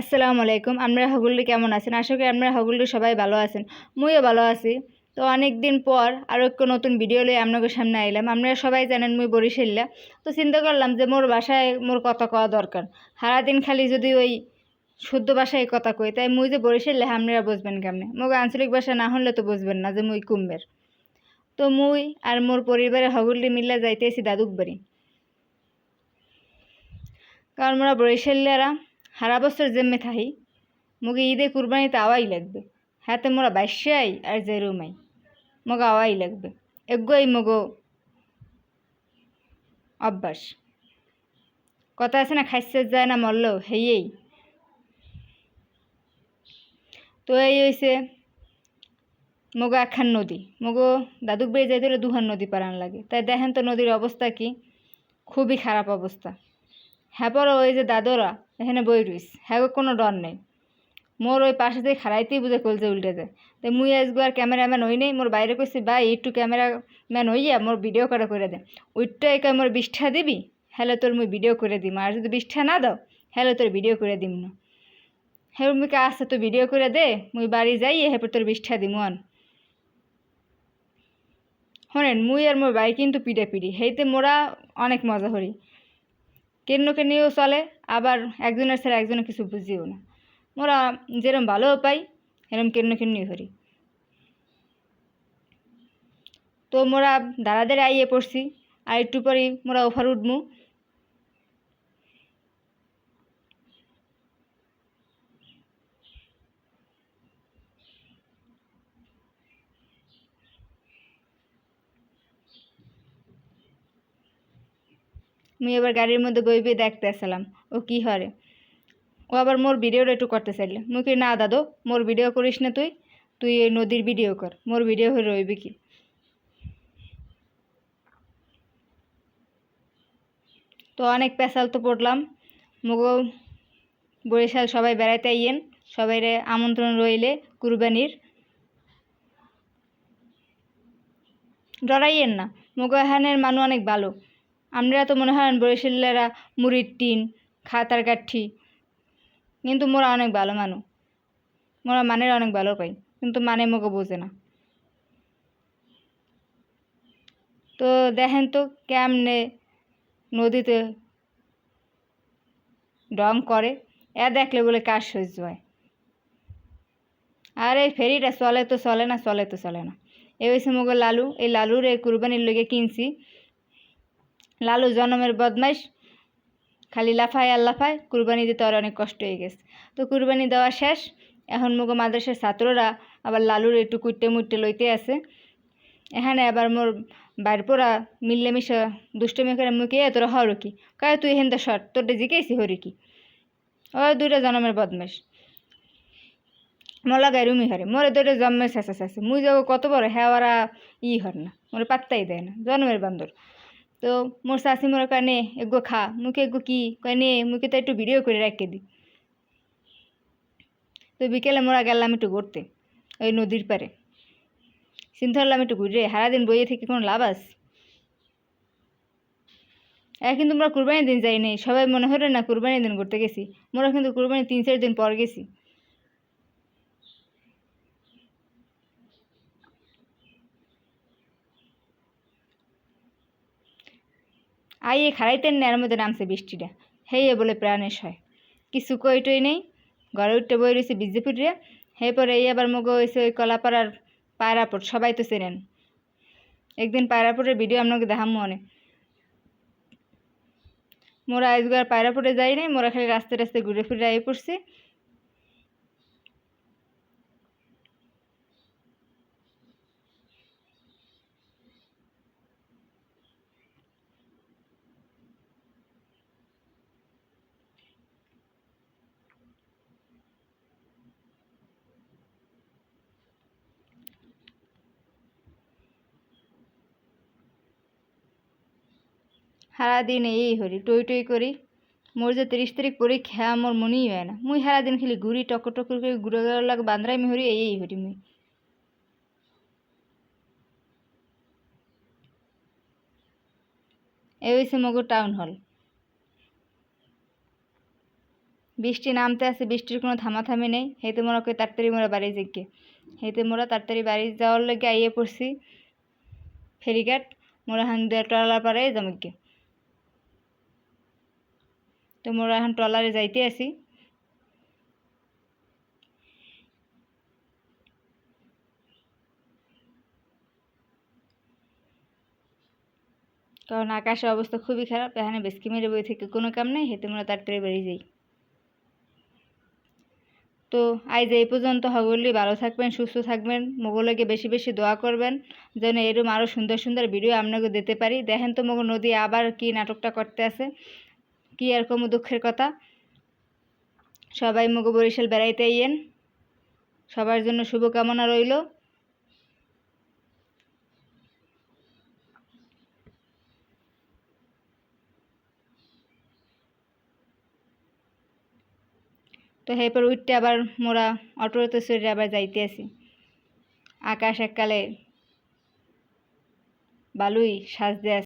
আসসালামু আলাইকুম আমরা হগুল্লি কেমন আছেন? আশা করি আমরা হগুল্লি সবাই ভালো আছেন। মুইও ভালো আছি। তো অনেক দিন পর আরও একটু নতুন ভিডিও লই আপনাদের সামনে আইলাম। আপনারা সবাই জানেন মুই বরিশাল্লা তো চিন্তা করলাম যে মোর বাসায় মোর কথা কওয়া দরকার। সারাদিন খালি যদি ওই শুদ্ধ ভাষায় কথা কই, তাই মুই যে বরিশাল্লা আপনারা বুঝবেন কেমনে? মোক আঞ্চলিক ভাষা না হলে তো বুঝবেন না যে মুই কুম্বের। তো মুই আর মোর পরিবারের হগুল্লি মিল্লা যাইতেছি দাদুক বাড়ি। কারণ মোরা বরিশাল্লারা সারা বছর জেমে থাকি মুগে ঈদে কুরবানিতে আওয়াই লাগবে। হাতে মোরা বাইশাই আর জেরুমাই মগো আওয়াই লাগবে। এগোই মগো অভ্যাস কথা আছে না খাইছে যায় না মরলেও হেয়েই তো এই হয়েছে মগো একখান নদী। মগো দাদুক বেড়ে যাইতে হলে দুহান নদী পারান লাগে। তাই দেখেন তো নদীর অবস্থা কি? খুবই খারাপ অবস্থা। হ্যাঁ পরও ওই যে দাদরা, এখানে বই রইস। হ্যাঁ কোনো ডর নেই। মোর ওই পাশে দিয়ে খাড়াইতেই বুঝে কলজে উল্টে যায় তো মুই আজকে আর ক্যামেরাম্যান হই নেই, মোর বাইরে কইছি, ভাই, একটু ক্যামেরাম্যান হইয়া মোর ভিডিও করা, করে দে। ওইটা একা মোর বিষ্ঠা দিবি? হ্যালো, তোর মুই ভিডিও করে দিম। আর যদি বিষ্ঠা না দাও, হ্যালো, তোর ভিডিও করে দিম না। হ্যাঁ মুই আসছে তো ভিডিও করে দে, মুই বাড়ি যাই হ্যাঁ তোর বিষ্ঠা দিম, অন। শোনেন মুই আর মোর ভাই কিন্তু পিড়ে পিড়ি হেইতে মোরা অনেক মজা করি। কেন্নকে নিয়েও চলে, আবার একজনের ছাড়া একজনের কিছু বুঝিও না। মোরা যেরম ভালোও পাই, এরম কেন্ন কেন্নি করি। তো মোরা দাদাদের আইয়ে পড়ছি, আর একটু পরেই মোরা ওফার উঠমু। মুই এবার গাড়ির মধ্যে বই বই দেখতে আসলাম ও কি হরে ও আবার মোর ভিডিওটা একটু করতে চাইলে। কি না দাদু, মোর ভিডিও করিস না তুই তুই এই নদীর ভিডিও কর, মোর ভিডিও হয়ে রইবি কি? তো অনেক পেশাল তো পড়লাম, মুগো বরিশাল সবাই বেড়াইতে আইয়েন, সবাইরে আমন্ত্রণ রইলে কুরবানির। ডরাইয়েন না, মুগো এখানের মানুষ অনেক ভালো। আমরা তো মনে হয় বরিশালেরা মুড়ির টিন, খাতার কাঠি। কিন্তু মোরা অনেক ভালো মানুষ মোরা মানের অনেক ভালো পাই, কিন্তু মানে মোকে বোঝে না। তো দেখেন তো কেমনে নদীতে ডং করে, এ দেখলে বলে কার সহ্য হয়। আর এই ফেরিটা চলে তো চলে না, চলে তো চলে না। এ হয়েছে মোগল লালু, এই লালুর এই কুরবানির লোকে কিনছি। লালু জনমের বদমাইশ। খালি লাফায় আর লাফায় কুরবানি দিতে আর অনেক কষ্ট হয়ে গেছে। তো কুরবানি দেওয়া শেষ। এখন মুগো মাদ্রাসার ছাত্ররা আবার লালুর একটু কুটে মুটে লইতে আছে। এখানে আবার মোর বাইর পোড়া মিললে মিশা দুষ্টমি করে মুখে তোরা হর কি? কয়, তুই হেন্দা শর্ট তোরটা জিকেছি হরি কি? ও, দুইটা জনমের বদমাইশ। মলা গাই রুমি হরে, মোরে দুইটা জন্মের শেষে শেষে মুই যাব কত বড়? হ্যাওয়ারা ই হর না, মোরে পাত্তাই দেয় না। জন্মের বান্দর। তো মোর শাশি মোর কানে এগো খা, মুখে এগো কি? কয় নে মুখে তো একটু ভিডিও করে রেখে দি। তো বিকেলে মোরা গেলাম একটু ঘুরতে, ওই নদীর পারে চিন্তা করলাম একটু ঘুরে, সারাদিন বইয়ে থেকে কোনো লাভ আছে এখন কিন্তু আমরা কুরবানির দিন যাই নাই সবাই মনে হলো না কুরবানির দিন ঘুরতে গেছি। মোরা কিন্তু কুরবানির তিন চার দিন পর গেছি। আইয়ে খাড়াইতেন না এর মধ্যে নামছে বৃষ্টিটা। হেয়ে বলে প্রাণেশ হয় কিছু কইটই নেই। ঘরে উঠতে বই রয়েছে বিজেপিরে হে পরে এই আবার মগো হয়েছে ওই কলাপাড়ার পায়রাপুর সবাই তো চেনেন। একদিন পায়রাপুরের ভিডিও আপনাকে দেখাম মনে মোরা আজকাল পায়রাপুরে যাই নাই, মোরা খালি রাস্তায় রাস্তায় ঘুরে ফিরে আই পড়ছি। সারাদিন এই হরি, টই টই করি। মোর যে তিরিশ তারিখ পরীক্ষা, মোর মনেই হয় না। মুই সারাদিন খালি ঘুরি টক টক করে ঘুরে ঘুরে লাগে বান্দ্রাই মি হরি, এই হরি মুই। এই হয়েছে মগর টাউন হল। বৃষ্টি নামতে আছে, বৃষ্টির কোনো থামাথামি নেই। হেতে মোরা কই তাড়াতাড়ি মোরা বাড়ি যাইকে হেতে মোরা তাড়াতাড়ি বাড়ি যাওয়ার লেগে আইয়ে পড়ছি ফেরিঘাট। মোরা হান দিয়ে ট্রলার পাড়ে যামুকে তো মোরা এখন ট্রলারে যাইতে আছি। কারণ আকাশের অবস্থা খুবই খারাপ এখানে বেসকি মেরে বই থেকে কোনো কাম নেই হেতে মোরা তাড়াতাড়ি বেরিয়ে যাই তো আজ এই পর্যন্ত হগলি ভালো থাকবেন, সুস্থ থাকবেন মোগলকে বেশি বেশি দোয়া করবেন যেন এরম আরও সুন্দর সুন্দর ভিডিও আপনাকে দিতে পারি দেখেন তো মগো নদী আবার কি নাটকটা করতে আছে। কি এরকম দুঃখের কথা? সবাই মগো বরিশাল বেড়াইতে আইয়েন। সবার জন্য শুভকামনা রইল। তো এরপর উঠতে আবার মোরা অটোতে চড়ে আবার যাইতে আছি আকাশ এককালে বালুই সাজতে